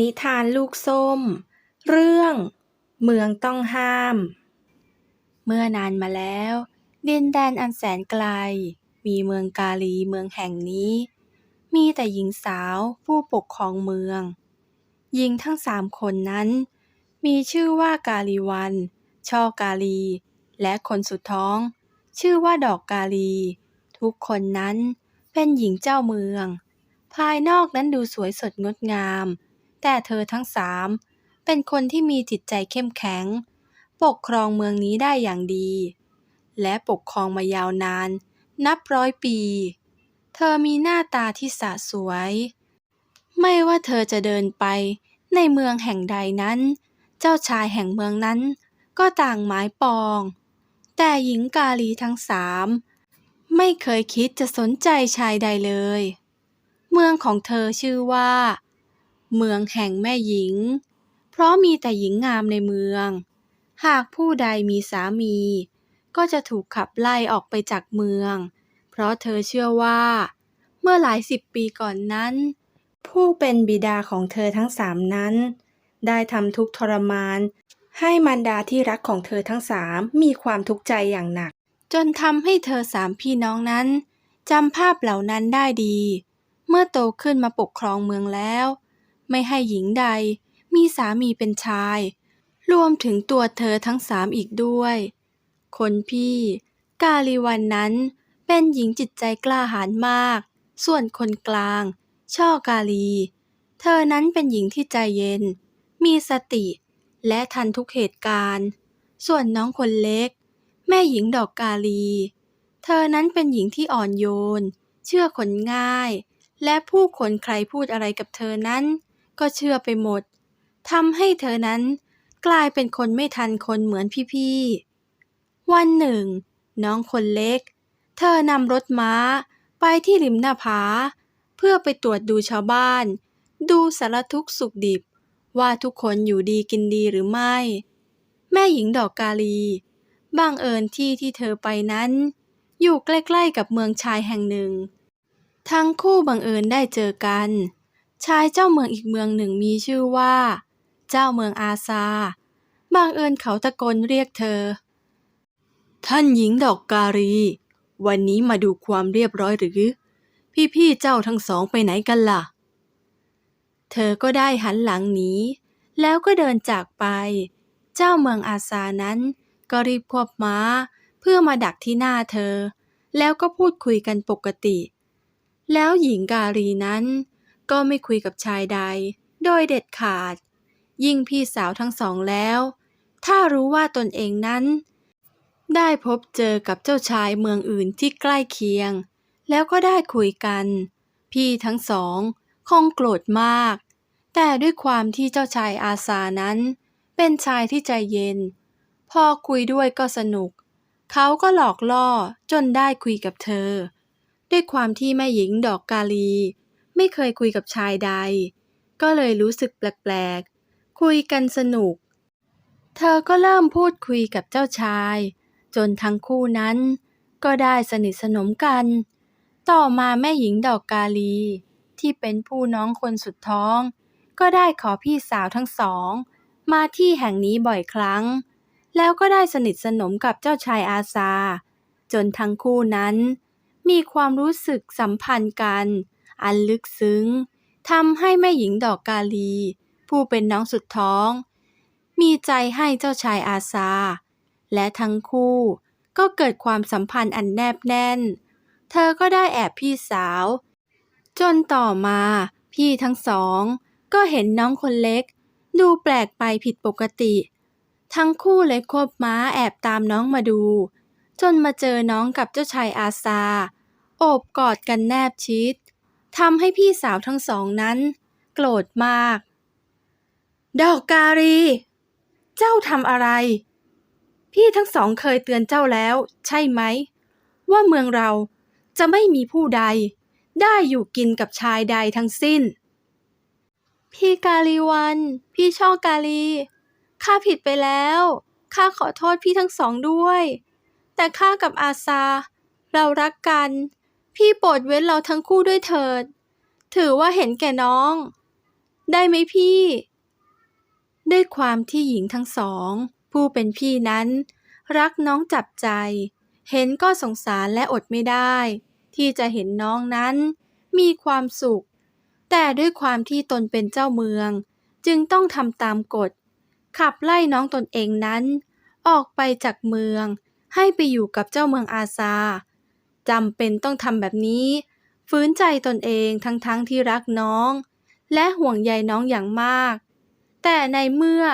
นิทานลูกส้ม เรื่อง เมืองต้องห้าม เมื่อนานมาแล้ว ดินแดนอันแสนไกล มีเมืองกาลีเมืองแห่งนี้ มีแต่หญิงสาวผู้ปกครองเมือง หญิงทั้งสามคนนั้น มีชื่อว่ากาลีวัน ช่อกาลี และคนสุดท้อง ชื่อว่าดอกกาลี ทุกคนนั้นเป็นหญิงเจ้าเมือง ภายนอกนั้นดูสวยสดงดงาม แต่เธอทั้งสามเป็นคนที่มีจิตใจเข้มแข็ง ปกครองเมืองนี้ได้อย่างดี และปกครองมายาวนาน นับร้อยปี เธอมีหน้าตาที่สะสวย ไม่ว่าเธอจะเดินไปในเมืองแห่งใดนั้น เจ้าชายแห่งเมืองนั้นก็ต่างหมายปอง แต่หญิงกาลีทั้งสามไม่เคยคิดจะสนใจชายใดเลย เมืองของเธอชื่อว่า เมืองแห่งแม่หญิง เพราะมีแต่หญิงงามในเมือง หากผู้ใดมีสามี ก็จะถูกขับไล่ออกไปจากเมือง เพราะเธอเชื่อว่า เมื่อหลายสิบปีก่อนนั้น ผู้เป็นบิดาของเธอทั้งสามนั้น ได้ทำทุกทรมาน ให้มารดาที่รักของเธอทั้งสามมีความทุกข์ใจอย่างหนัก จนทำให้เธอสามพี่น้องนั้นจำภาพเหล่านั้นได้ดี เมื่อโตขึ้นมาปกครองเมืองแล้ว ไม่ให้หญิงใดมีสามีเป็นชาย รวมถึงตัวเธอทั้งสามอีกด้วย คนพี่ กาลีวันนั้นเป็นหญิงจิตใจกล้าหาญมาก ส่วนคนกลาง ช่อกาลี เธอนั้นเป็นหญิงที่ใจเย็น มีสติ และทันทุกเหตุการณ์ ส่วนน้องคนเล็ก แม่หญิงดอกกาลี เธอนั้นเป็นหญิงที่อ่อนโยน เชื่อคนง่าย และผู้คนใครพูดอะไรกับเธอนั้น ก็เชื่อไปหมดทำให้เธอนั้นกลายเป็นคนไม่ทันคนเหมือนพี่ๆ วันหนึ่ง น้องคนเล็ก เธอนำรถม้าไปที่ริมหน้าผา เพื่อไปตรวจดูชาวบ้าน ดูสารทุกสุขดิบ ว่าทุกคนอยู่ดีกินดีหรือไม่ แม่หญิงดอกกาลีบังเอิญที่ที่เธอไปนั้น อยู่ใกล้ๆกับเมืองชายแห่งหนึ่ง ทั้งคู่บังเอิญได้เจอกัน ชายเจ้าเมืองอีกเมืองหนึ่งมีชื่อว่า เจ้าเมืองอาซา บังเอิญเขาตะโกนเรียกเธอ ท่านหญิงดอกการี วันนี้มาดูความเรียบร้อยหรือ พี่ๆเจ้าทั้งสองไปไหนกันล่ะ เธอก็ได้หันหลังหนีแล้วก็เดินจากไป เจ้าเมืองอาซานั้น ก็รีบควบม้า เพื่อมาดักที่หน้าเธอ แล้วก็พูดคุยกันปกติ แล้วหญิงการีนั้น ก็ไม่คุยกับชายใด โดยเด็ดขาด ยิ่งพี่สาวทั้งสองแล้ว ถ้ารู้ว่าตนเองนั้น ได้พบเจอกับเจ้าชายเมืองอื่นที่ใกล้เคียง แล้วก็ได้คุยกัน พี่ทั้งสองคงโกรธมาก แต่ด้วยความที่เจ้าชายอาซานั้น เป็นชายที่ใจเย็น พอคุยด้วยก็สนุก เขาก็หลอกล่อจนได้คุยกับเธอ ด้วยความที่แม่หญิงดอกกาลี ไม่เคยคุยกับชายใด ก็เลยรู้สึกแปลกๆ คุยกันสนุก เธอก็เริ่มพูดคุยกับเจ้าชาย จนทั้งคู่นั้น ก็ได้สนิทสนมกัน ต่อมาแม่หญิงดอกกาลี ที่เป็นผู้น้องคนสุดท้อง ก็ได้ขอพี่สาวทั้งสอง มาที่แห่งนี้บ่อยครั้ง แล้วก็ได้สนิทสนมกับเจ้าชายอาซาจนทั้งคู่นั้น มีความรู้สึกสัมพันธ์กัน อันลึกซึ้งทำให้แม่หญิงดอกกาลี ผู้เป็นน้องสุดท้อง มีใจให้เจ้าชายอาซา และทั้งคู่ก็เกิดความสัมพันธ์อันแนบแน่น เธอก็ได้แอบพี่สาว จนต่อมาพี่ทั้งสอง ก็เห็นน้องคนเล็ก ดูแปลกไปผิดปกติ ทั้งคู่เลยควบม้าแอบตามน้องมาดู จนมาเจอน้องกับเจ้าชายอาซา โอบกอดกันแนบชิด ทำให้พี่สาวทั้งสองนั้น โกรธมาก ดอกการีเจ้าทำอะไร พี่ทั้งสองเคยเตือนเจ้าแล้ว ใช่ไหม ว่าเมืองเราจะไม่มีผู้ใด ได้อยู่กินกับชายใดทั้งสิ้น พี่กาลีวัน พี่ช่อกาลี ข้าผิดไปแล้ว ข้าขอโทษพี่ทั้งสองด้วย แต่ข้ากับอาซา เรารักกัน พี่โปรดเว้นเราทั้งคู่ด้วยเถิด ถือว่าเห็นแก่น้อง ได้ไหมพี่ ด้วยความที่หญิงทั้งสอง ผู้เป็นพี่นั้น รักน้องจับใจ เห็นก็สงสารและอดไม่ได้ ที่จะเห็นน้องนั้นมีความสุข แต่ด้วยความที่ตนเป็นเจ้าเมือง จึงต้องทำตามกฎ ขับไล่น้องตนเองนั้น ออกไปจากเมือง ให้ไปอยู่กับเจ้าเมืองอาซา จำเป็นต้องทำแบบนี้ฝืนใจตนเองทั้งๆทที่รักน้อง และห่วงใยน้องอย่างมาก แต่ในเมื่อ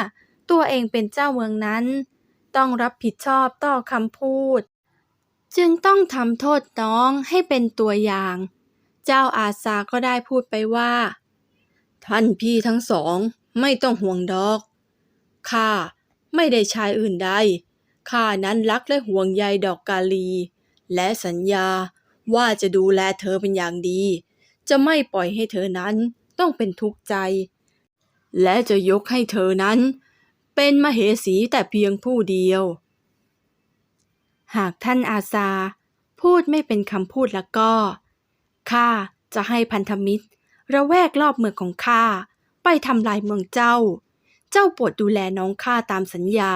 ตัวเองเป็นเจ้าเมืองนั้น ต้องรับผิดชอบต่อคำพูด จึงต้องทำโทษน้องให้เป็นตัวอย่าง เจ้าอาซาก็ได้พูดไปว่า ท่านพี่ทั้งสองไม่ต้องห่วงดอกข้าไม่ได้ชายอื่นใดข้านั้นรักและห่วงใยดอกกาลี และสัญญาว่าจะดูแลเธอเป็นอย่างดี จะไม่ปล่อยให้เธอนั้นต้องเป็นทุกข์ใจ และจะยกให้เธอนั้น เป็นมเหสีแต่เพียงผู้เดียว หากท่านอาซาพูดไม่เป็นคำพูดแล้วก็ข้าจะให้พันธมิตร ระแวกรอบเมืองของข้าไปทำลายเมืองเจ้า เจ้าโปรดดูแลน้องข้าตามสัญญา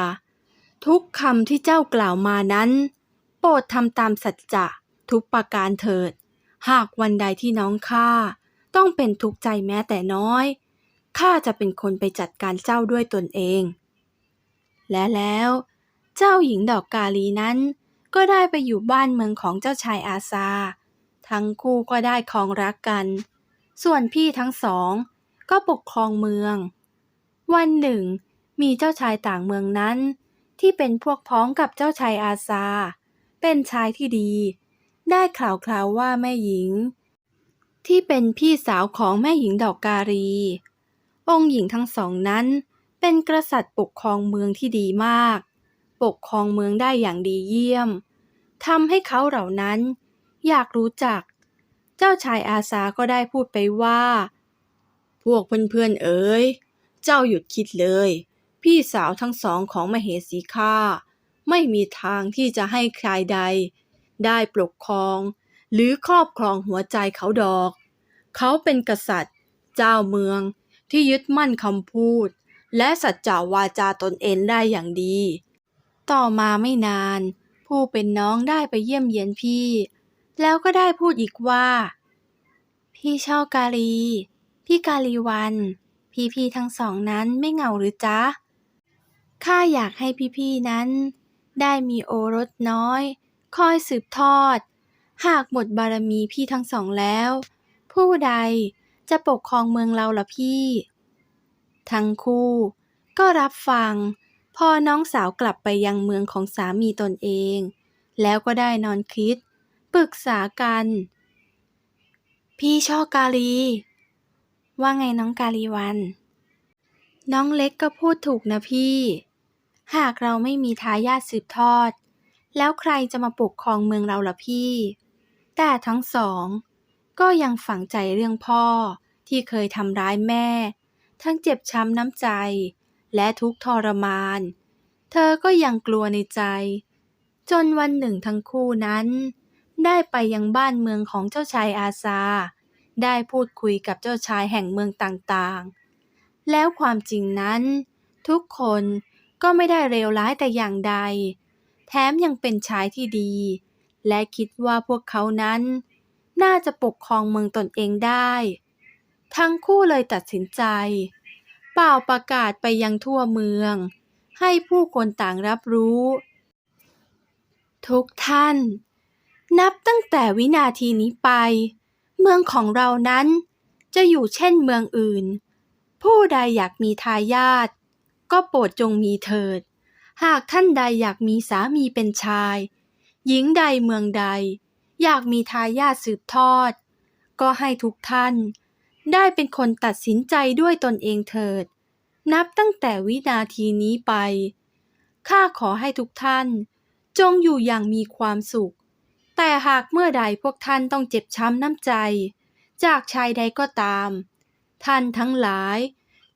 ทุกคำที่เจ้ากล่าวมานั้น ปรดทำตามสัจจะทุกประการเถิด หากวันใดที่น้องข้าต้องเป็นทุกข์ใจแม้แต่น้อย ข้าจะเป็นคนไปจัดการเจ้าด้วยตนเอง และแล้ว เจ้าหญิงดอกกาลีนั้น ก็ได้ไปอยู่บ้านเมืองของเจ้าชายอาซา ทั้งคู่ก็ได้ครองรักกัน ส่วนพี่ทั้งสอง ก็ปกครองเมือง วันหนึ่ง มีเจ้าชายต่างเมืองนั้น ที่เป็นพวกพ้องกับเจ้าชายอาซา เป็นชายที่ดี ได้ข่าวคราวว่าแม่หญิง ที่เป็นพี่สาวของแม่หญิงดอกการี องค์หญิงทั้งสองนั้นเป็นกษัตริย์ปกครองเมืองที่ดีมาก ปกครองเมืองได้อย่างดีเยี่ยมทำให้เขาเหล่านั้น อยากรู้จัก เจ้าชายอาซาก็ได้พูดไปว่า พวกเพื่อนๆเอ๋ย เจ้าหยุดคิดเลย พี่สาวทั้งสองของมเหสีข้า ไม่มีทางที่จะให้ใครใด ได้ปกครอง หรือครอบครองหัวใจเขาดอก เขาเป็นกษัตริย์ เจ้าเมืองที่ยึดมั่นคำพูด และสัจจาวาจาตนเองได้อย่างดี ต่อมาไม่นาน ผู้เป็นน้องได้ไปเยี่ยมเยียนพี่ แล้วก็ได้พูดอีกว่า พี่ชอบกาลี พี่กาลีวัน พี่ๆทั้งสองนั้นไม่เหงาหรือจ๊ะข้าอยากให้พี่ๆนั้น ได้มีโอรสน้อย คอยสืบทอด หากหมดบารมีพี่ทั้งสองแล้ว ผู้ใดจะปกครองเมืองเราล่ะพี่ ทั้งคู่ก็รับฟัง พอน้องสาวกลับไปยังเมืองของสามีตนเอง แล้วก็ได้นอนคิด ปรึกษากัน พี่ชอบกาลี ว่าไงน้องกาลีวัน น้องเล็กก็พูดถูกนะพี่ หากเราไม่มีทายาทสืบทอด แล้วใครจะมาปกครองเมืองเราล่ะพี่ แต่ทั้งสอง ก็ยังฝังใจเรื่องพ่อที่เคยทำร้ายแม่ ทั้งเจ็บช้ำน้ำใจ และทุกทรมาน เธอก็ยังกลัวในใจ จนวันหนึ่งทั้งคู่นั้น ได้ไปยังบ้านเมืองของเจ้าชายอาซา ได้พูดคุยกับเจ้าชายแห่งเมืองต่างๆ แล้วความจริงนั้น ทุกคน ก็ไม่ได้เลวร้ายแต่อย่างใด แถมยังเป็นชายที่ดี และคิดว่าพวกเขานั้น น่าจะปกครองเมืองตนเองได้ ทั้งคู่เลยตัดสินใจ เป่าประกาศไปยังทั่วเมือง ให้ผู้คนต่างรับรู้ ทุกท่าน นับตั้งแต่วินาทีนี้ไป เมืองของเรานั้นจะอยู่เช่นเมืองอื่น ผู้ใดอยากมีทายาท ก็โปรดจงมีเถิด หากท่านใดอยากมีสามีเป็นชาย หญิงใดเมืองใด อยากมีทายาทสืบทอด ก็ให้ทุกท่าน ได้เป็นคนตัดสินใจด้วยตนเองเถิด นับตั้งแต่วินาทีนี้ไป ข้าขอให้ทุกท่าน จงอยู่อย่างมีความสุข แต่หากเมื่อใดพวกท่านต้องเจ็บช้ำน้ำใจ จากชายใดก็ตาม ท่านทั้งหลาย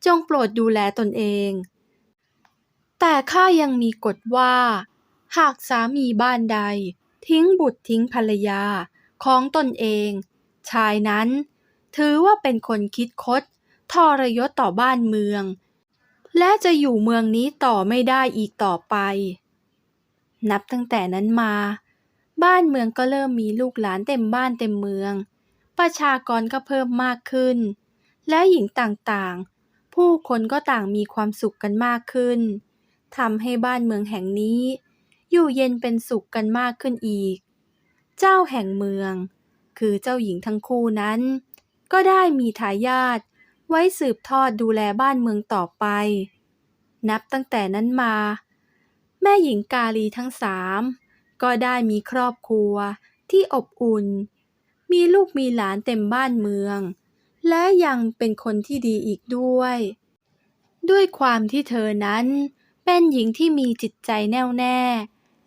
จงโปรดดูแลตนเอง แต่ข้ายังมีกฎว่า หากสามีบ้านใด ทิ้งบุตรทิ้งภรรยาของตนเอง ชายนั้น ถือว่าเป็นคนคิดคดทรยศต่อบ้านเมือง และจะอยู่เมืองนี้ต่อไม่ได้อีกต่อไป นับตั้งแต่นั้นมา บ้านเมืองก็เริ่มมีลูกหลานเต็มบ้านเต็มเมือง ประชากรก็เพิ่มมากขึ้น และหญิงต่างๆ ผู้คนก็ต่างมีความสุขกันมากขึ้น ทำให้บ้านเมืองแห่งนี้ อยู่เย็นเป็นสุขกันมากขึ้นอีก เจ้าแห่งเมือง คือเจ้าหญิงทั้งคู่นั้น ก็ได้มีทายาทไว้สืบทอดดูแลบ้านเมืองต่อไป นับตั้งแต่นั้นมา แม่หญิงกาลีทั้งสามก็ได้มีครอบครัวที่อบอุ่น มีลูกมีหลานเต็มบ้านเมือง และยังเป็นคนที่ดีอีกด้วย ด้วยความที่เธอนั้น เป็นหญิงที่มีจิตใจแน่วแน่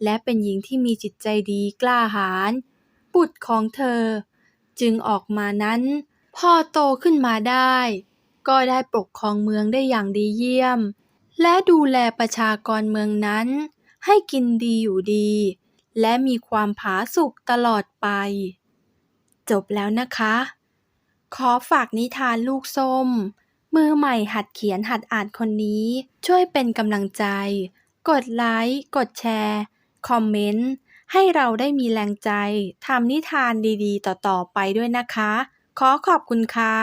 และเป็นหญิงที่มีจิตใจดีกล้าหาญบุตรของเธอ จึงออกมานั้น พอโตขึ้นมาได้ ก็ได้ปกครองเมืองได้อย่างดีเยี่ยม และดูแลประชากรเมืองนั้น ให้กินดีอยู่ดี และมีความผาสุกตลอดไป จบแล้วนะคะ ขอฝากนิทานลูกส้ม มือใหม่หัดเขียนหัดอ่านคนนี้ ช่วยเป็นกำลังใจ กดไลค์ กดแชร์ คอมเมนต์ ให้เราได้มีแรงใจทำนิทานดีๆ ต่อ ๆ ไปด้วยนะคะ ขอขอบคุณค่ะ